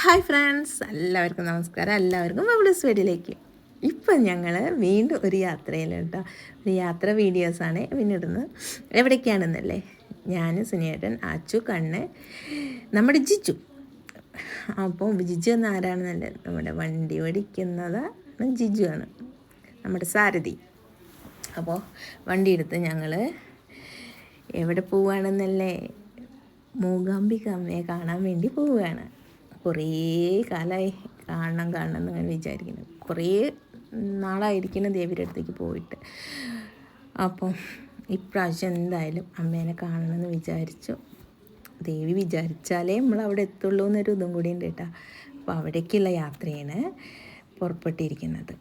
Hi friends എല്ലാവർക്കും നമസ്കാരം. എല്ലാവർക്കും മബിൾസ് വീഡിയോയിലേക്ക് ഇപ്പം ഞങ്ങൾ വീണ്ടും ഒരു യാത്രയിൽ കേട്ടോ. ഒരു യാത്ര വീഡിയോസാണ് പിന്നിടുന്നത്. എവിടേക്കാണെന്നല്ലേ? ഞാൻ സുനിയേട്ടൻ അച്ചു കണ്ണ് നമ്മുടെ ജിജു. അപ്പോൾ ജിജു എന്ന ആരാണെന്നല്ലേ? നമ്മുടെ വണ്ടി ഓടിക്കുന്നത് ജിജു ആണ്. നമ്മുടെ സാരഥി. അപ്പോൾ വണ്ടി എടുത്ത് ഞങ്ങൾ എവിടെ പോവുകയാണെന്നല്ലേ മൂകാംബിക അമ്മയെ കാണാൻ വേണ്ടി പോവുകയാണ് കുറേ കാലമായി കാണണം കാണണം എന്ന് ഞാൻ വിചാരിക്കുന്നു. കുറേ നാളായിരിക്കണം ദേവിയുടെ അടുത്തേക്ക് പോയിട്ട്. അപ്പം ഇപ്രാവശ്യം എന്തായാലും അമ്മേനെ കാണണമെന്ന് വിചാരിച്ചു. ദേവി വിചാരിച്ചാലേ നമ്മൾ അവിടെ എത്തുള്ളൂ എന്നൊരു ഇതും കൂടി ഉണ്ട് കേട്ടോ. അപ്പോൾ അവിടേക്കുള്ള യാത്രയാണ് പുറപ്പെട്ടിരിക്കുന്നത്.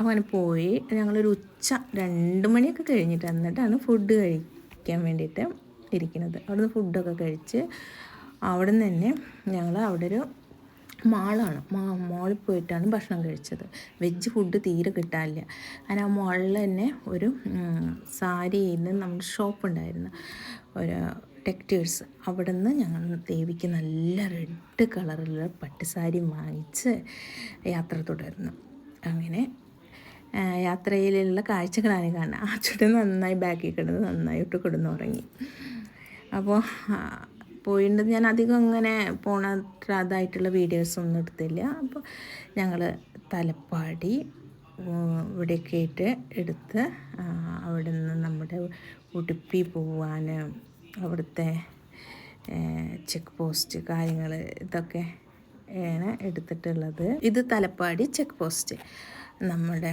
അങ്ങനെ പോയി ഞങ്ങളൊരു ഉച്ച രണ്ട് മണിയൊക്കെ കഴിഞ്ഞിട്ട് എന്നിട്ടാണ് ഫുഡ് കഴിക്കാൻ വേണ്ടിയിട്ട് ഇരിക്കുന്നത്. അവിടുന്ന് ഫുഡൊക്കെ കഴിച്ച് അവിടെ നിന്ന് തന്നെ ഞങ്ങൾ അവിടെ ഒരു മാളാണ്. മാ മോളിൽ പോയിട്ടാണ് ഭക്ഷണം കഴിച്ചത്. വെജ് ഫുഡ് തീരെ കിട്ടാനില്ല. അങ്ങനെ ആ മോളിൽ തന്നെ ഒരു സാരിയിൽ നിന്ന് നമ്മുടെ ഷോപ്പ് ഉണ്ടായിരുന്നു. ഒരു ടെക്സ്റ്റേഴ്സ് അവിടെ നിന്ന് ഞങ്ങൾ ദേവിക്ക് നല്ല റെഡ് കളറിലുള്ള പട്ടുസാരി വാങ്ങിച്ച് യാത്ര തുടർന്നു അങ്ങനെ യാത്രയിലുള്ള കാഴ്ചകളാണ് കാണുന്നത്. ആ ചുട്ട് നന്നായി ബാക്കിൽ കിടന്ന് നന്നായിട്ട് കിടന്നുറങ്ങി. അപ്പോൾ പോയിട്ട് ഞാൻ അധികം അങ്ങനെ പോണ അതായിട്ടുള്ള വീഡിയോസ് ഒന്നും എടുത്തില്ല. അപ്പോൾ ഞങ്ങൾ തലപ്പാടി ഇവിടെയൊക്കെ ആയിട്ട് എടുത്ത് അവിടെ നിന്ന് നമ്മുടെ ഉടുപ്പി പോവാൻ അവിടുത്തെ ചെക്ക് പോസ്റ്റ് കാര്യങ്ങൾ ഇതൊക്കെ ആണ് എടുത്തിട്ടുള്ളത്. ഇത് തലപ്പാടി ചെക്ക് പോസ്റ്റ്. നമ്മുടെ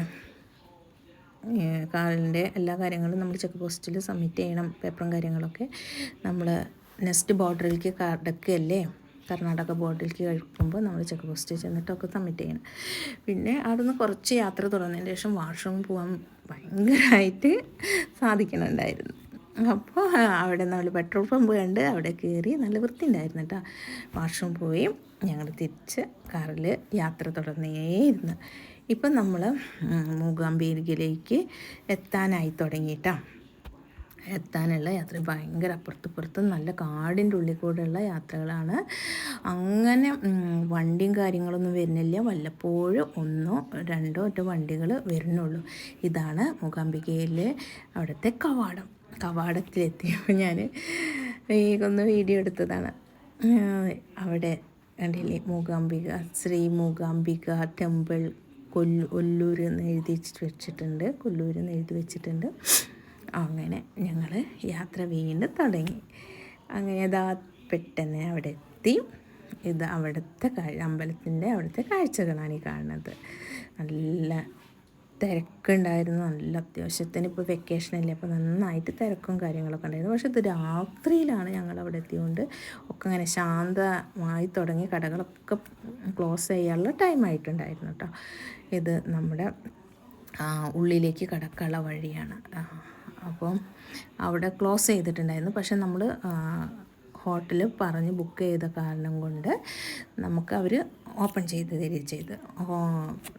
കാറിന്റെ എല്ലാ കാര്യങ്ങളും നമ്മൾ ചെക്ക് പോസ്റ്റിൽ സബ്മിറ്റ് ചെയ്യണം പേപ്പറും കാര്യങ്ങളൊക്കെ നമ്മൾ നെക്സ്റ്റ് ബോർഡറിലേക്ക് കടക്കുകയല്ലേ? കർണാടക ബോർഡറിലേക്ക് കഴിക്കുമ്പോൾ നമ്മൾ ചെക്ക് പോസ്റ്റ് ചെന്നിട്ടൊക്കെ സബ്മിറ്റ് ചെയ്യണം. പിന്നെ അവിടുന്ന് കുറച്ച് യാത്ര തുടർന്നതിന് ശേഷം വാഷ്റൂമിൽ പോകാൻ ഭയങ്കരമായിട്ട് സാധിക്കണുണ്ടായിരുന്നു. അപ്പോൾ അവിടെ നമ്മൾ പെട്രോൾ പമ്പ് കണ്ട് അവിടെ കയറി നല്ല വൃത്തി ഉണ്ടായിരുന്നു കേട്ടോ. വാഷ്റൂം പോയി ഞങ്ങൾ തിരിച്ച് കാറിൽ യാത്ര തുടർന്നേയിരുന്നു. ഇപ്പം നമ്മൾ മൂകാംബികയിലേക്ക് എത്താനായി തുടങ്ങിയിട്ടാണ് എത്താനുള്ള യാത്ര. ഭയങ്കര അപ്പുറത്തുപ്പുറത്തും നല്ല കാടിന്റെ ഉള്ളിൽ കൂടെയുള്ള യാത്രകളാണ്. അങ്ങനെ വണ്ടിയും കാര്യങ്ങളൊന്നും വരുന്നില്ല. വല്ലപ്പോഴും ഒന്നോ രണ്ടോ ഒറ്റ വണ്ടികൾ വരുന്നുള്ളൂ. ഇതാണ് മൂകാംബികയിലെ അവിടുത്തെ കവാടം. കവാടത്തിലെത്തിയപ്പോൾ ഞാൻ വേഗമൊന്ന് വീഡിയോ എടുത്തതാണ്. അവിടെ കണ്ടില്ലേ? മൂകാംബിക ശ്രീ മൂകാംബിക ടെമ്പിൾ കൊല്ലു ഒല്ലൂർ എന്ന് എഴുതി വെച്ചിട്ടുണ്ട്. കൊല്ലൂർ എന്ന് എഴുതി വെച്ചിട്ടുണ്ട്. അങ്ങനെ ഞങ്ങൾ യാത്ര വീണ്ടും തുടങ്ങി. അങ്ങനെ അതാ പെട്ടെന്ന് അവിടെ എത്തി ഇത് അവിടുത്തെ അമ്പലത്തിന്റെ അവിടുത്തെ കാഴ്ചകളാണ് ഈ കാണുന്നത്. നല്ല തിരക്കുണ്ടായിരുന്നു നല്ല അത്യാവശ്യത്തിന് ഇപ്പോൾ വെക്കേഷനല്ലേ അപ്പോൾ നന്നായിട്ട് തിരക്കും കാര്യങ്ങളൊക്കെ ഉണ്ടായിരുന്നു. പക്ഷേ ഇത് രാത്രിയിലാണ് ഞങ്ങൾ അവിടെ എത്തിയതുകൊണ്ട് ഒക്കെ അങ്ങനെ ശാന്തമായി തുടങ്ങി കടകളൊക്കെ ക്ലോസ് ചെയ്യാനുള്ള ടൈം ആയിട്ടുണ്ടായിരുന്നു കേട്ടോ ഇത് നമ്മുടെ ഉള്ളിലേക്ക് കടക്കാനുള്ള വഴിയാണ്. അപ്പം അവിടെ ക്ലോസ് ചെയ്തിട്ടുണ്ടായിരുന്നു. പക്ഷെ നമ്മൾ ഹോട്ടലിൽ പറഞ്ഞ് ബുക്ക് ചെയ്ത കാരണം കൊണ്ട് നമുക്ക് അവർ ഓപ്പൺ ചെയ്ത് തരിക ചെയ്ത്.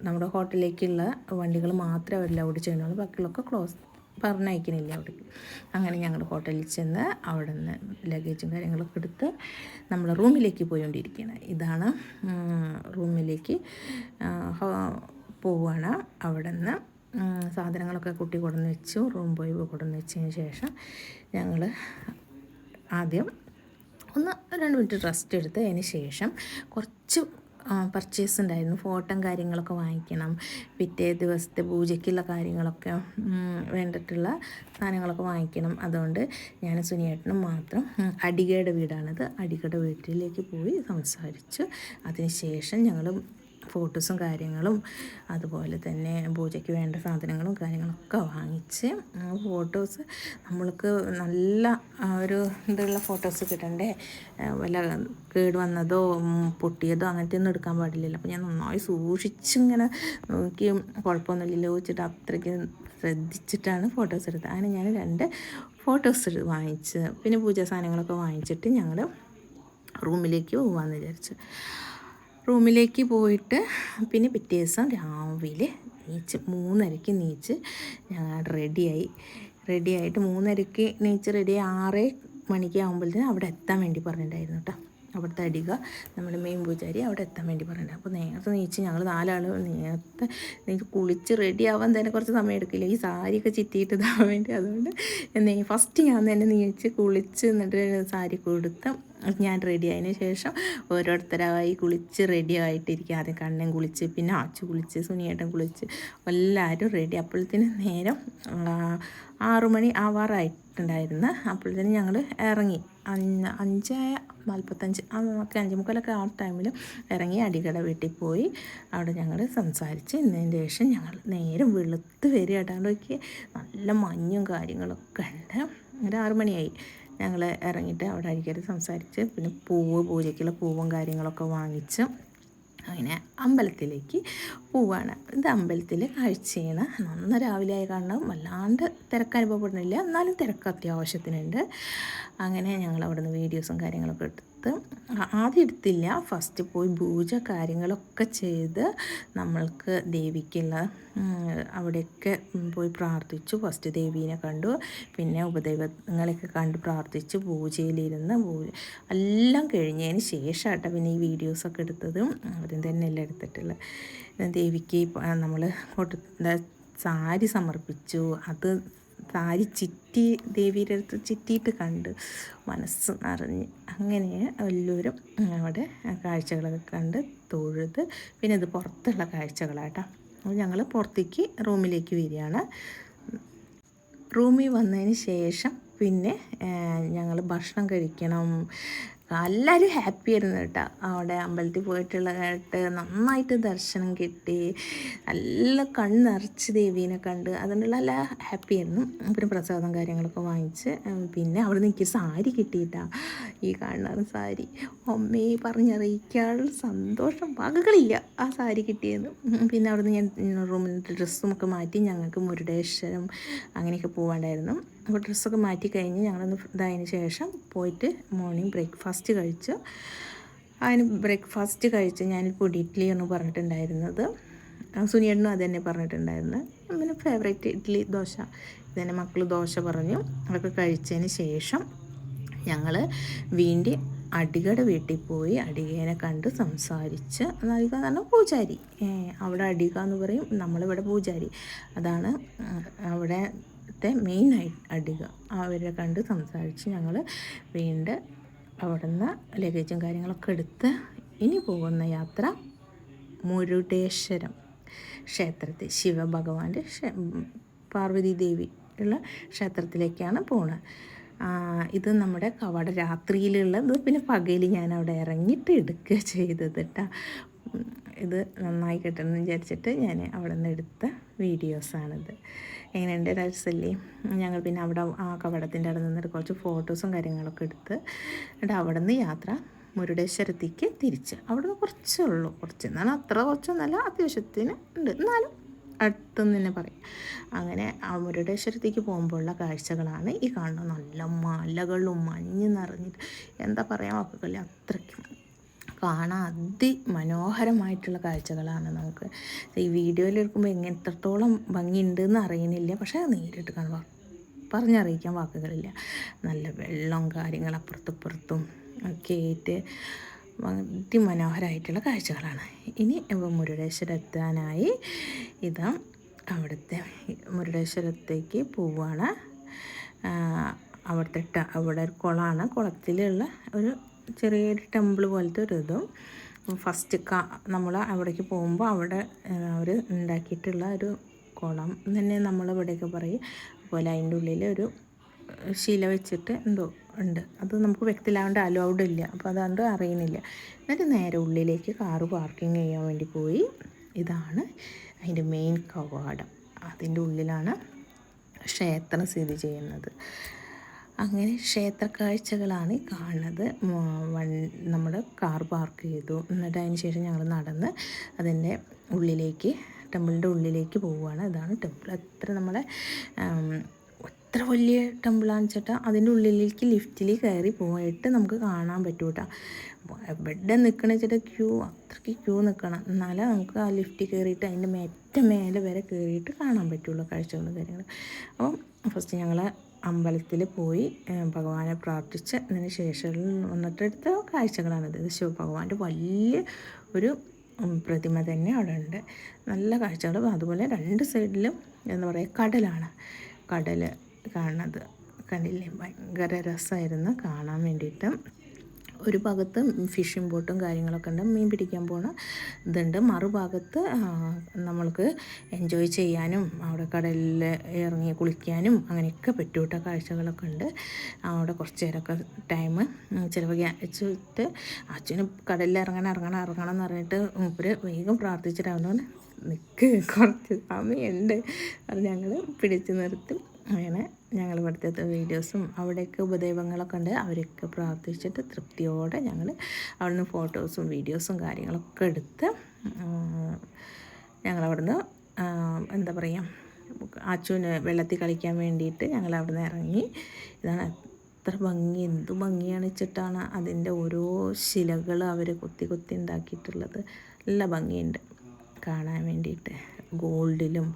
നമ്മുടെ ഹോട്ടലിലേക്കുള്ള വണ്ടികൾ മാത്രമേ അവർ ലൗഡ് ചെയ്യുന്നുള്ളൂ ബാക്കിയുള്ളൊക്കെ ക്ലോസ് പറഞ്ഞയക്കണില്ല അവിടെ അങ്ങനെ ഞങ്ങൾ ഹോട്ടലിൽ ചെന്ന് അവിടെ നിന്ന് ലഗേജും കാര്യങ്ങളൊക്കെ എടുത്ത് നമ്മൾ റൂമിലേക്ക് പോയിക്കൊണ്ടിരിക്കുകയാണ് ഇതാണ് റൂമിലേക്ക് പോവുകയാണ് അവിടെ നിന്ന് സാധനങ്ങളൊക്കെ കുട്ടി കൊടുന്ന് വെച്ചു. റൂം പോയി കൊടുന്ന് വെച്ചതിന് ശേഷം ഞങ്ങൾ ആദ്യം ഒന്ന് രണ്ട് മിനിറ്റ് റെസ്റ്റ് എടുത്ത് അതിന് ശേഷം കുറച്ച് പർച്ചേസ് ഉണ്ടായിരുന്നു. ഫോട്ടോ കാര്യങ്ങളൊക്കെ വാങ്ങിക്കണം. പിറ്റേ ദിവസത്തെ പൂജയ്ക്കുള്ള കാര്യങ്ങളൊക്കെ വേണ്ടിയിട്ടുള്ള സാധനങ്ങളൊക്കെ വാങ്ങിക്കണം. അതുകൊണ്ട് ഞാൻ സുനിയേട്ടനും മാത്രം അടികയുടെ വീടാണത്. അടികയുടെ വീട്ടിലേക്ക് പോയി സംസാരിച്ചു. അതിന് ശേഷം ഞങ്ങൾ ഫോട്ടോസും കാര്യങ്ങളും അതുപോലെ തന്നെ പൂജയ്ക്ക് വേണ്ട സാധനങ്ങളും കാര്യങ്ങളൊക്കെ വാങ്ങിച്ച് ഫോട്ടോസ് നമ്മൾക്ക് നല്ല ഒരു ഇതുള്ള ഫോട്ടോസ് കിട്ടണ്ടേ? വല്ല കേട് വന്നതോ പൊട്ടിയതോ അങ്ങനത്തെ ഒന്നും എടുക്കാൻ പാടില്ലല്ലോ. അപ്പോൾ ഞാൻ നന്നായി സൂക്ഷിച്ചിങ്ങനെ നോക്കി കുഴപ്പമൊന്നുമില്ലല്ലോ വെച്ചിട്ട് അത്രയ്ക്ക് ശ്രദ്ധിച്ചിട്ടാണ് ഫോട്ടോസ് എടുത്തത്. അങ്ങനെ ഞാൻ രണ്ട് ഫോട്ടോസ് വാങ്ങിച്ച് പിന്നെ പൂജാ സാധനങ്ങളൊക്കെ വാങ്ങിച്ചിട്ട് ഞങ്ങൾ റൂമിലേക്ക് പോകാമെന്ന് വിചാരിച്ചു. റൂമിലേക്ക് പോയിട്ട് പിന്നെ പിറ്റേ ദിവസം രാവിലെ നീച്ച് മൂന്നരയ്ക്ക് നീച്ച് ഞങ്ങൾ റെഡിയായി. റെഡിയായിട്ട് മൂന്നരയ്ക്ക് നീച്ച് റെഡി ആറ് മണിക്ക് ആകുമ്പോഴത്തേന് അവിടെ എത്താൻ വേണ്ടി പറഞ്ഞിട്ടുണ്ടായിരുന്നു കേട്ടോ. അവിടുത്തെ അടിക നമ്മൾ മെയിൻ പൂജാരി അവിടെ എത്താൻ വേണ്ടി പറഞ്ഞിട്ടുണ്ട്. അപ്പോൾ നേരത്തെ നീച്ച് ഞങ്ങൾ നാലാൾ നേരത്തെ എനിക്ക് കുളിച്ച് റെഡി ആവാൻ തന്നെ കുറച്ച് സമയം എടുക്കില്ല. ഈ സാരിയൊക്കെ ചിറ്റിയിട്ട് ഇതാവാൻ വേണ്ടി അതുകൊണ്ട് ഫസ്റ്റ് ഞാൻ തന്നെ നീച്ച് കുളിച്ച് എന്നിട്ട് സാരി കൊടുത്ത് ഞാൻ റെഡി ആയതിന് ശേഷം ഓരോരുത്തരായി കുളിച്ച് റെഡി ആയിട്ടിരിക്കുക ആദ്യം കണ്ണൻ കുളിച്ച് പിന്നെ ആച്ചു കുളിച്ച് സുനിയേട്ടൻ കുളിച്ച്. എല്ലാവരും റെഡി അപ്പോഴത്തേന് നേരം ആറുമണി ആവാറായിട്ടുണ്ടായിരുന്നു. അപ്പോഴത്തേന് ഞങ്ങൾ ഇറങ്ങി. അഞ്ച് നാൽപ്പത്തഞ്ച് ഒക്കെ അഞ്ച് മുക്കാലൊക്കെ ആ ടൈമിൽ ഇറങ്ങി അടികട വീട്ടിൽ പോയി. അവിടെ ഞങ്ങൾ സംസാരിച്ച് ഇന്നതിന് ശേഷം ഞങ്ങൾ നേരം വെളുത്ത് വരിക കേട്ടോ നല്ല മഞ്ഞും കാര്യങ്ങളൊക്കെ ഉണ്ട്. ഒരു ആറു മണിയായി. ഞങ്ങൾ ഇറങ്ങിയിട്ട് അവിടെ അരിക്കാർ സംസാരിച്ച് പിന്നെ പൂവ് പൂജയ്ക്കുള്ള പൂവും കാര്യങ്ങളൊക്കെ വാങ്ങിച്ച് അങ്ങനെ അമ്പലത്തിലേക്ക് പോവാണ്. ഇത് അമ്പലത്തിൽ കാഴ്ചയാണ്. നന്ന രാവിലെ ആയി കാരണം വല്ലാണ്ട് തിരക്ക് അനുഭവപ്പെടുന്നില്ല. എന്നാലും തിരക്ക് അത്യാവശ്യത്തിനുണ്ട്. അങ്ങനെ ഞങ്ങൾ അവിടുന്ന് വീഡിയോസും കാര്യങ്ങളൊക്കെ എടുത്ത് ആദ്യം എടുത്തില്ല. ഫസ്റ്റ് പോയി പൂജ കാര്യങ്ങളൊക്കെ ചെയ്ത് നമ്മൾക്ക് ദേവിക്കുള്ള അവിടെയൊക്കെ പോയി പ്രാർത്ഥിച്ചു. ഫസ്റ്റ് ദേവീനെ കണ്ടു. പിന്നെ ഉപദൈവങ്ങളെയൊക്കെ കണ്ട് പ്രാർത്ഥിച്ച്. പൂജയിലിരുന്ന് പൂജ എല്ലാം കഴിഞ്ഞതിന് ശേഷമാട്ടോ പിന്നെ ഈ വീഡിയോസൊക്കെ എടുത്തതും. ആദ്യം എല്ലാം എടുത്തിട്ടുള്ളത് ദേവിക്ക് നമ്മൾ കൊടുത്ത സാരി സമർപ്പിച്ചു. അത് സാരി ചിറ്റി ദേവിയുടെ അടുത്ത് ചിറ്റിയിട്ട് കണ്ട് മനസ്സ് നിറഞ്ഞ് അങ്ങനെ എല്ലാവരും അവിടെ കാഴ്ചകളൊക്കെ കണ്ട് തൊഴുത് പിന്നെ ഇത് പുറത്തുള്ള കാഴ്ചകളാട്ടോ. അപ്പോൾ ഞങ്ങൾ പുറത്തേക്ക് റൂമിലേക്ക് വരികയാണ്. റൂമിൽ വന്നതിന് ശേഷം പിന്നെ ഞങ്ങൾ ഭക്ഷണം കഴിക്കണം എല്ലാവരും ഹാപ്പി ആയിരുന്നു കേട്ടോ. അവിടെ അമ്പലത്തിൽ പോയിട്ടുള്ള കേട്ട് നന്നായിട്ട് ദർശനം കിട്ടി. നല്ല കണ്ണിറച്ച് ദേവീനെ കണ്ട് അതുകൊണ്ടുള്ള നല്ല ഹാപ്പി ആയിരുന്നു. പിന്നെ പ്രസാദം കാര്യങ്ങളൊക്കെ വാങ്ങിച്ച് പിന്നെ അവിടെ നിന്ന് എനിക്ക് സാരി കിട്ടിയിട്ടാ. ഈ കാണുന്ന സാരി. അമ്മയെ പറഞ്ഞറിയിക്കാനുള്ള സന്തോഷം. വകകളില്ല. ആ സാരി കിട്ടിയത് പിന്നെ അവിടെ നിന്ന് ഞാൻ റൂമിൽ ഡ്രസ്സും ഒക്കെ മാറ്റി ഞങ്ങൾക്ക് മുരുടേശ്വരം അങ്ങനെയൊക്കെ പോകാണ്ടായിരുന്നു അപ്പോൾ ഡ്രസ്സൊക്കെ മാറ്റി കഴിഞ്ഞ് ഞങ്ങളൊന്ന് ഇതായതിന് ശേഷം പോയിട്ട് മോർണിംഗ് ബ്രേക്ക്ഫാസ്റ്റ് കഴിച്ച്. അതിന് ബ്രേക്ക്ഫാസ്റ്റ് കഴിച്ച് ഞാൻ പൊടി ഇഡ്ഡലി എന്ന് പറഞ്ഞിട്ടുണ്ടായിരുന്നത്. സുനിയേട്ടനും അത് തന്നെ പറഞ്ഞിട്ടുണ്ടായിരുന്നു. പിന്നെ ഫേവറേറ്റ് ഇഡ്ഡലി ദോശ. ഇതന്നെ മക്കൾ ദോശ പറഞ്ഞു. അതൊക്കെ കഴിച്ചതിന് ശേഷം ഞങ്ങൾ വീണ്ടി അടികയുടെ വീട്ടിൽ പോയി അടികേനെ കണ്ട് സംസാരിച്ച് അടിക എന്ന് പറഞ്ഞാൽ പൂജാരി അവിടെ അടിക എന്ന് പറയും നമ്മളിവിടെ പൂജാരി. അതാണ് അവിടെ അവിടുത്തെ മെയിൻ അടിക. അവരെ കണ്ട് സംസാരിച്ച് ഞങ്ങൾ വീണ്ടും അവിടുന്ന് ലഗേജും കാര്യങ്ങളൊക്കെ എടുത്ത് ഇനി പോകുന്ന യാത്ര മുരുടേശ്വരം ക്ഷേത്രത്തിൽ ശിവഭഗവാന്റെ പാർവതി ദേവി ഉള്ള ക്ഷേത്രത്തിലേക്കാണ് പോണത് ഇത് നമ്മുടെ കവട രാത്രിയിലുള്ളത്. പിന്നെ പകയിൽ ഞാൻ അവിടെ ഇറങ്ങിയിട്ട് എടുക്കുക ചെയ്തത് കേട്ടോ ഇത് നന്നായി കിട്ടണമെന്ന് വിചാരിച്ചിട്ട് ഞാൻ അവിടെ നിന്ന് എടുത്ത വീഡിയോസാണിത് എങ്ങനെയുണ്ട് രസല്ലേ ഞങ്ങൾ പിന്നെ അവിടെ ആ കവടത്തിന്റെ അവിടെ നിന്നിട്ട് കുറച്ച് ഫോട്ടോസും കാര്യങ്ങളൊക്കെ എടുത്ത് എന്നിട്ട് അവിടെ നിന്ന് യാത്ര മുരുടേശ്വരത്തേക്ക് തിരിച്ച്. അവിടെ നിന്ന് കുറച്ചേ ഉള്ളൂ. കുറച്ച് എന്നാലും അത്ര കുറച്ചൊന്നല്ല അത്യാവശ്യത്തിന് ഉണ്ട്. എന്നാലും അടുത്തെന്ന് തന്നെ പറയും. അങ്ങനെ ആ മുരുടേശ്വരത്തേക്ക് പോകുമ്പോഴുള്ള കാഴ്ചകളാണ് ഈ കാണുന്നത് നല്ല മലകളും മഞ്ഞ് നിറഞ്ഞിട്ട് എന്താ പറയാൻ വാക്കുകളിൽ അത്രയ്ക്കും കാണാൻ അതിമനോഹരമായിട്ടുള്ള കാഴ്ചകളാണ് നമുക്ക്. ഈ വീഡിയോയിൽ എടുക്കുമ്പോൾ എങ്ങനെ എത്രത്തോളം ഭംഗിയുണ്ട് എന്ന് അറിയുന്നില്ല പക്ഷേ നേരിട്ട് കാണുക പറഞ്ഞറിയിക്കാൻ വാക്കുകളില്ല. നല്ല വെള്ളം കാര്യങ്ങൾ അപ്പുറത്തുപ്പുറത്തും ഒക്കെ ആയിട്ട് അതിമനോഹരമായിട്ടുള്ള കാഴ്ചകളാണ്. ഇനി മുരുടേശ്വരം എത്താനായി ഇതാ അവിടുത്തെ മുരുടേശ്വരത്തേക്ക് പോവുകയാണ് അവിടുത്തെ അവിടെ കുളമാണ്. കുളത്തിലുള്ള ഒരു ചെറിയൊരു ടെമ്പിൾ പോലത്തെ ഒരു ഇതും. ഫസ്റ്റ് ക നമ്മൾ അവിടേക്ക് പോകുമ്പോൾ അവിടെ അവർ ഉണ്ടാക്കിയിട്ടുള്ള ഒരു കുളം തന്നെ നമ്മൾ ഇവിടെയൊക്കെ പറയും. അതുപോലെ അതിന്റെ ഉള്ളിൽ ഒരു ശില വെച്ചിട്ട് എന്തോ ഉണ്ട്. അത് നമുക്ക് വ്യക്തമാവേണ്ട അലൗഡ് ഇല്ല. അപ്പോൾ അതുകൊണ്ട് അറിയുന്നില്ല എന്നിട്ട് നേരെ ഉള്ളിലേക്ക് കാറ് പാർക്കിംഗ് ചെയ്യാൻ വേണ്ടി പോയി. ഇതാണ് അതിന്റെ മെയിൻ കവാടം. അതിന്റെ ഉള്ളിലാണ് ക്ഷേത്രം സ്ഥിതി ചെയ്യുന്നത്. അങ്ങനെ ക്ഷേത്ര കാഴ്ചകളാണ് കാണുന്നത്. വൺ നമ്മുടെ കാർ പാർക്ക് ചെയ്തു. എന്നിട്ട് അതിന് ശേഷം ഞങ്ങൾ നടന്ന് അതിന്റെ ഉള്ളിലേക്ക് ടെമ്പിളിന്റെ ഉള്ളിലേക്ക് പോവുകയാണ്. ഇതാണ് ടെമ്പിൾ. അത്ര നമ്മളെ എത്ര വലിയ ടെമ്പിളാണെന്ന് വെച്ചിട്ടാൽ അതിന്റെ ഉള്ളിലേക്ക് ലിഫ്റ്റിൽ കയറി പോയിട്ട് നമുക്ക് കാണാൻ പറ്റും കേട്ടോ എവിടെ നിൽക്കണ വെച്ചിട്ട് ക്യൂ? അത്രയ്ക്ക് ക്യൂ നിൽക്കണം എന്നാലേ നമുക്ക് ആ ലിഫ്റ്റിൽ കയറിയിട്ട് അതിന്റെ മേറ്റ മേലെ വരെ കയറിയിട്ട് കാണാൻ പറ്റുള്ളൂ കാഴ്ചകളും കാര്യങ്ങളും. അപ്പം ഫസ്റ്റ് ഞങ്ങൾ അമ്പലത്തിൽ പോയി ഭഗവാനെ പ്രാർത്ഥിച്ച് അതിന് ശേഷം വന്നിട്ടടുത്ത കാഴ്ചകളാണിത്. ഇത് ശിവഭഗവാന്റെ വലിയ ഒരു പ്രതിമ തന്നെ അവിടെ ഉണ്ട് നല്ല കാഴ്ചകൾ അതുപോലെ രണ്ട് സൈഡിലും എന്താ പറയുക കടലാണ്. കടൽ കാണുന്നത് കണ്ടില്ലേ? ഭയങ്കര രസമായിരുന്നു. കാണാൻ വേണ്ടിയിട്ട്. ഒരു ഭാഗത്ത് ഫിഷിംഗ് ബോട്ടും കാര്യങ്ങളൊക്കെ ഉണ്ട്. മീൻ പിടിക്കാൻ പോണ ഇതുണ്ട്. മറുഭാഗത്ത് നമ്മൾക്ക് എൻജോയ് ചെയ്യാനും അവിടെ കടലിൽ ഇറങ്ങി കുളിക്കാനും അങ്ങനെയൊക്കെ പറ്റും കാഴ്ചകളൊക്കെ ഉണ്ട്. അവിടെ കുറച്ച് നേരമൊക്കെ ടൈം ചിലവഴിച്ചിട്ട് അച്ഛന് കടലിൽ ഇറങ്ങണം ഇറങ്ങണം ഇറങ്ങണം എന്ന് പറഞ്ഞിട്ട് മൂപ്പര് വേഗം പ്രാർത്ഥിച്ചിട്ടാവുന്നതുകൊണ്ട് നിൽക്ക് കുറച്ച് സമയമുണ്ട്. അത് ഞങ്ങൾ പിടിച്ചു നിർത്തും. അങ്ങനെ ഞങ്ങൾ ഇവിടുത്തെ വീഡിയോസും അവിടെയൊക്കെ ഉപദൈവങ്ങളൊക്കെ ഉണ്ട്. അവരൊക്കെ പ്രാർത്ഥിച്ചിട്ട് തൃപ്തിയോടെ ഞങ്ങൾ അവിടുന്ന് ഫോട്ടോസും വീഡിയോസും കാര്യങ്ങളൊക്കെ എടുത്ത് ഞങ്ങളവിടെ നിന്ന് എന്താ പറയുക അച്ചുവിന് വെള്ളത്തിൽ കളിക്കാൻ വേണ്ടിയിട്ട് ഞങ്ങൾ അവിടുന്ന് ഇറങ്ങി. ഇതാണ് എത്ര ഭംഗി എന്തു ഭംഗിയാണ് വെച്ചിട്ടാണ് അതിന്റെ ഓരോ ശിലകൾ അവർ കുത്തി കുത്തി ഉണ്ടാക്കിയിട്ടുള്ളത്. നല്ല ഭംഗിയുണ്ട്. കാണാൻ വേണ്ടിയിട്ട് ഗോൾഡിലും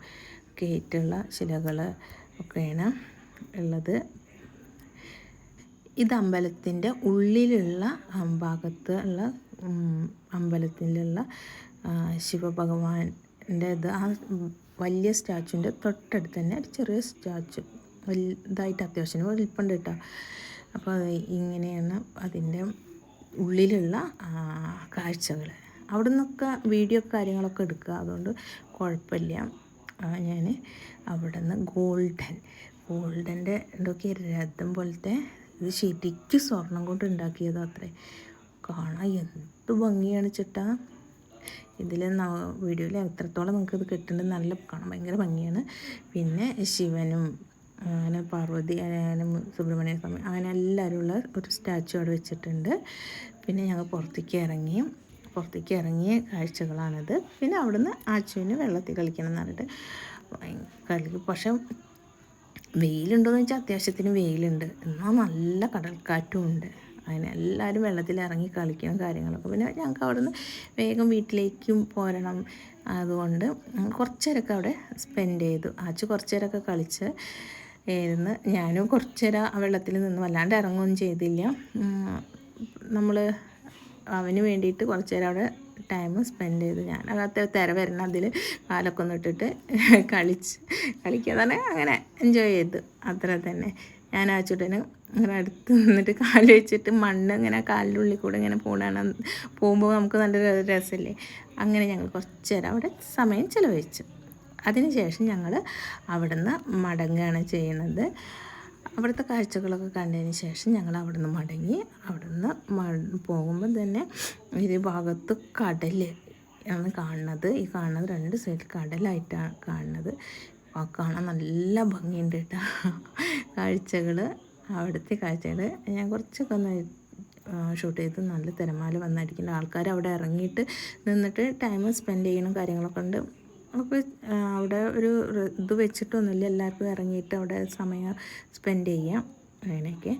ഒക്കെ ആയിട്ടുള്ള ശിലകൾ ഒക്കെയാണ് ഉള്ളത്. ഇത് അമ്പലത്തിന്റെ ഉള്ളിലുള്ള ഭാഗത്ത് ഉള്ള അമ്പലത്തിലുള്ള ശിവഭഗവാന്റെ ഇത്. ആ വലിയ സ്റ്റാച്ചുവിന്റെ തൊട്ടടുത്ത് തന്നെ ഒരു ചെറിയ സ്റ്റാച്ചു വലുതായിട്ട് അത്യാവശ്യം വലിപ്പുണ്ട് കേട്ടോ. അപ്പോൾ ഇങ്ങനെയാണ് അതിന്റെ ഉള്ളിലുള്ള കാഴ്ചകൾ അവിടെ നിന്നൊക്കെ വീഡിയോ കാര്യങ്ങളൊക്കെ എടുക്കുക. അതുകൊണ്ട് കുഴപ്പമില്ല. ഞാൻ അവിടെ നിന്ന് ഗോൾഡൻ. ഗോൾഡന്റെ എന്തൊക്കെ രഥം പോലത്തെ ഇത് ശരിക്കും സ്വർണം കൊണ്ട് ഉണ്ടാക്കിയത് അത്രേ. കാണാൻ എന്ത് ഭംഗിയാണ് ചേട്ടാ. ഇതിൽ വീഡിയോയിൽ എത്രത്തോളം നിങ്ങൾക്ക് ഇത് കിട്ടുന്നത് നല്ല കാണാൻ ഭയങ്കര ഭംഗിയാണ്. പിന്നെ ശിവനും അങ്ങനെ പാർവതി അങ്ങനെ സുബ്രഹ്മണ്യ സ്വാമി അങ്ങനെ എല്ലാവരും ഉള്ള ഒരു സ്റ്റാച്ചു അവിടെ വെച്ചിട്ടുണ്ട്. പിന്നെ ഞങ്ങൾ പുറത്തേക്ക് ഇറങ്ങി. പുറത്തേക്ക് ഇറങ്ങിയ കാഴ്ചകളാണിത്. പിന്നെ അവിടുന്ന് ആച്ചുവിന് വെള്ളത്തിൽ കളിക്കണം എന്ന് പറഞ്ഞിട്ട് കളി പക്ഷെ വെയിലുണ്ടോയെന്ന് വെച്ചാൽ അത്യാവശ്യത്തിന് വെയിലുണ്ട്. എന്നാൽ നല്ല കടൽക്കാറ്റും ഉണ്ട്. അതിന് എല്ലാവരും വെള്ളത്തിൽ ഇറങ്ങി കളിക്കണം കാര്യങ്ങളൊക്കെ. പിന്നെ ഞങ്ങൾക്ക് അവിടുന്ന് വേഗം വീട്ടിലേക്കും പോരണം അതുകൊണ്ട് കുറച്ചേരൊക്കെ അവിടെ സ്പെൻഡ് ചെയ്തു. ആച്ചു കുറച്ചേരൊക്കെ കളിച്ച് ഇരുന്ന് ഞാനും കുറച്ച് നേരം ആ വെള്ളത്തിൽ നിന്ന്. വല്ലാണ്ട് ഇറങ്ങുകയൊന്നും ചെയ്തില്ല. നമ്മൾ അവന് വേണ്ടിയിട്ട് കുറച്ച് നേരം അവിടെ ടൈം സ്പെൻഡ് ചെയ്തു. ഞാൻ അകത്ത് തിര വരണം അതിൽ കാലൊക്കെ ഒന്ന് ഇട്ടിട്ട് കളിച്ച് തന്നെ അങ്ങനെ എൻജോയ് ചെയ്തു. അത്ര തന്നെ. ഞാൻ ആ ചുട്ടന് ഇങ്ങനെ അടുത്ത് നിന്നിട്ട് കാൽ വെച്ചിട്ട് മണ്ണ് ഇങ്ങനെ കാലിന്റെ ഉള്ളിൽ കൂടെ ഇങ്ങനെ പോകണം പോകുമ്പോൾ നമുക്ക് നല്ല രസമല്ലേ? അങ്ങനെ ഞങ്ങൾ കുറച്ച് നേരം അവിടെ സമയം ചിലവഴിച്ചു. അതിനുശേഷം ഞങ്ങൾ അവിടുന്ന് മടങ്ങുകയാണ് ചെയ്യുന്നത്. അവിടുത്തെ കാഴ്ചകളൊക്കെ കണ്ടതിന് ശേഷം ഞങ്ങൾ അവിടുന്ന് മടങ്ങി. അവിടുന്ന് മ- പോകുമ്പോൾ തന്നെ ഒരു ഭാഗത്ത് കടൽ ആണ് കാണുന്നത്. ഈ കാണുന്നത് രണ്ട് സൈഡിൽ കടലായിട്ടാണ് കാണുന്നത്. കാണാൻ നല്ല ഭംഗിയുണ്ട് കേട്ടോ. കാഴ്ചകൾ അവിടുത്തെ കാഴ്ചകൾ ഞാൻ കുറച്ചൊക്കെ ഒന്ന് ഷൂട്ട് ചെയ്ത് നല്ല തിരമാല വന്നടിക്കേണ്ട ആൾക്കാർ അവിടെ ഇറങ്ങിയിട്ട് നിന്നിട്ട് ടൈം സ്പെൻഡ് ചെയ്യണം കാര്യങ്ങളൊക്കെ ഉണ്ട്. അപ്പോൾ അവിടെ ഒരു ഇത് വെച്ചിട്ടൊന്നുമില്ല. എല്ലാവർക്കും ഇറങ്ങിയിട്ട് അവിടെ സമയം സ്പെൻഡ് ചെയ്യാം. അങ്ങനെയൊക്കെ.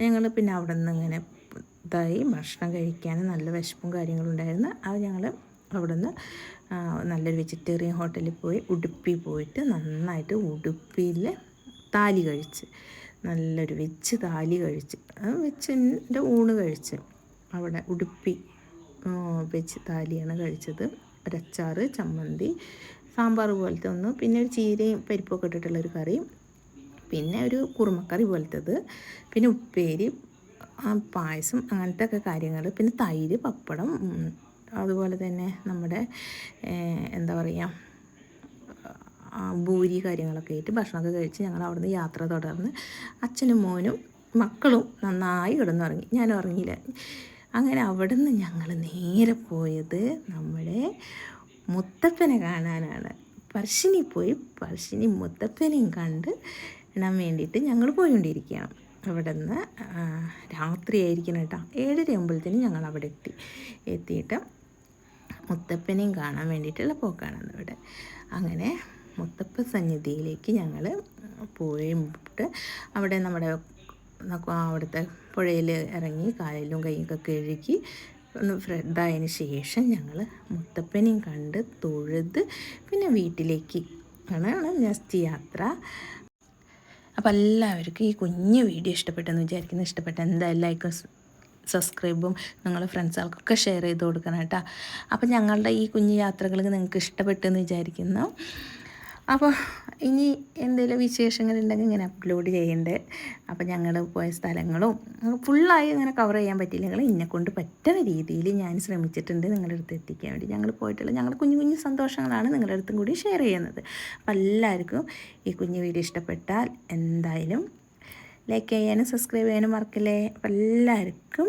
ഞങ്ങൾ പിന്നെ അവിടെ നിന്ന് ഇങ്ങനെ ഇതായി ഭക്ഷണം കഴിക്കാൻ നല്ല വിശപ്പും കാര്യങ്ങളും ഉണ്ടായിരുന്നു. അത് ഞങ്ങൾ അവിടെ നിന്ന് നല്ലൊരു വെജിറ്റേറിയൻ ഹോട്ടലിൽ പോയി ഉടുപ്പി പോയിട്ട് നന്നായിട്ട് ഉടുപ്പിയിൽ താലി കഴിച്ച്. നല്ലൊരു വെച്ച് താലി കഴിച്ച്. വെച്ചിന്റെ ഊണ് കഴിച്ച്. അവിടെ ഉടുപ്പി വെജ് താലിയാണ് കഴിച്ചത്. ഒരച്ചാറ് ചമ്മന്തി സാമ്പാർ പോലത്തെ ഒന്ന് പിന്നെ ഒരു ചീരയും പരിപ്പൊക്കെ ഇട്ടിട്ടുള്ളൊരു കറി പിന്നെ ഒരു കുറുമക്കറി പോലത്തത് പിന്നെ ഉപ്പേരി പായസം അങ്ങനത്തെ ഒക്കെ കാര്യങ്ങൾ പിന്നെ തൈര് പപ്പടം അതുപോലെ തന്നെ നമ്മുടെ എന്താ പറയുക ഭൂരി കാര്യങ്ങളൊക്കെ ആയിട്ട് ഭക്ഷണമൊക്കെ കഴിച്ച് ഞങ്ങൾ അവിടുന്ന് യാത്ര തുടർന്ന് അച്ഛനും മോനും മക്കളും നന്നായി കിടന്നുറങ്ങി. ഞാൻ ഉറങ്ങിയില്ല. അങ്ങനെ അവിടെ നിന്ന് ഞങ്ങൾ നേരെ പോയത് നമ്മുടെ മുത്തപ്പനെ കാണാനാണ്. പർശിനി പോയി. പർശിനി മുത്തപ്പനെയും കണ്ട് ഇടാൻ വേണ്ടിയിട്ട് ഞങ്ങൾ പോയിക്കൊണ്ടിരിക്കുകയാണ്. അവിടെ നിന്ന് രാത്രിയായിരിക്കണം കേട്ടോ. ഏഴര ആകുമ്പോഴത്തേനും ഞങ്ങൾ അവിടെ എത്തി. എത്തിയിട്ട് മുത്തപ്പനെയും കാണാൻ വേണ്ടിയിട്ടുള്ള പോക്കാണ് ഇവിടെ അങ്ങനെ മുത്തപ്പ സന്നിധിയിലേക്ക് ഞങ്ങൾ പോയിട്ട് അവിടെ നമ്മുടെ അവിടുത്തെ പുഴയിൽ ഇറങ്ങി കാലിലും കൈയൊക്കെ കഴുകി ഒന്ന് ഫ്രെഡായതിന് ശേഷം ഞങ്ങൾ മുത്തപ്പനെയും കണ്ട് തൊഴുത് പിന്നെ വീട്ടിലേക്ക് ആണ് നെക്സ്റ്റ് യാത്ര. അപ്പം എല്ലാവർക്കും ഈ കുഞ്ഞു വീഡിയോ ഇഷ്ടപ്പെട്ടെന്ന് വിചാരിക്കുന്നു. ഇഷ്ടപ്പെട്ട എന്തായാലും സബ്സ്ക്രൈബും നിങ്ങളുടെ ഫ്രണ്ട്സുകൾക്കൊക്കെ ഷെയർ ചെയ്ത് കൊടുക്കണം കേട്ടോ. അപ്പം ഞങ്ങളുടെ ഈ കുഞ്ഞു യാത്രകൾ നിങ്ങൾക്ക് ഇഷ്ടപ്പെട്ടെന്ന് വിചാരിക്കുന്നു. അപ്പോൾ ഇനി എന്തെങ്കിലും വിശേഷങ്ങളുണ്ടെങ്കിൽ ഇങ്ങനെ അപ്ലോഡ് ചെയ്യേണ്ടത് അപ്പോൾ ഞങ്ങൾ പോയ സ്ഥലങ്ങളും ഫുള്ളായി അങ്ങനെ കവർ ചെയ്യാൻ പറ്റിയില്ലെങ്കിൽ എന്നെ കൊണ്ട് പറ്റുന്ന രീതിയിൽ ഞാൻ ശ്രമിച്ചിട്ടുണ്ട് നിങ്ങളുടെ അടുത്ത് എത്തിക്കാൻ വേണ്ടി. ഞങ്ങൾ പോയിട്ടുള്ള ഞങ്ങളുടെ കുഞ്ഞു കുഞ്ഞു സന്തോഷങ്ങളാണ് നിങ്ങളുടെ അടുത്തും കൂടി ഷെയർ ചെയ്യുന്നത്. അപ്പോൾ എല്ലാവർക്കും ഈ കുഞ്ഞു വീഡിയോ ഇഷ്ടപ്പെട്ടാൽ എന്തായാലും ലൈക്ക് ചെയ്യാനും സബ്സ്ക്രൈബ് ചെയ്യാനും മറക്കില്ലേ. അപ്പോൾ എല്ലാവർക്കും